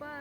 up.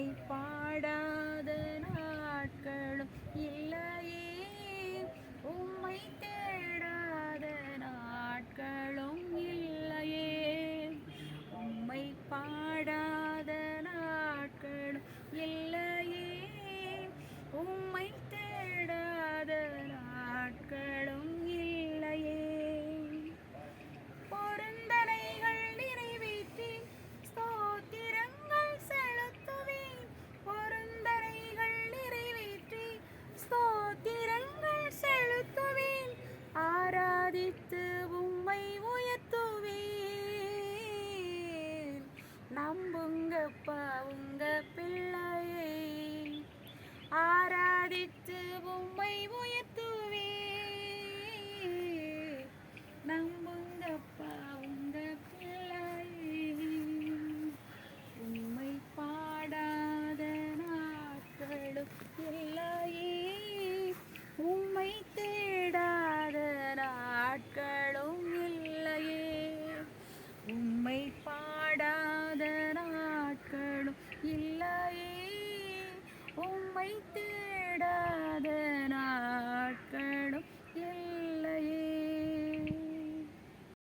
உம்மை பிடித்து உம்மை உயர்த்துவே. நம்புங்கப்பா உங்க பிள்ளை. உம்மை பாடாத நாட்களும் இல்லையே உம்மை தேடாத நாட்கள்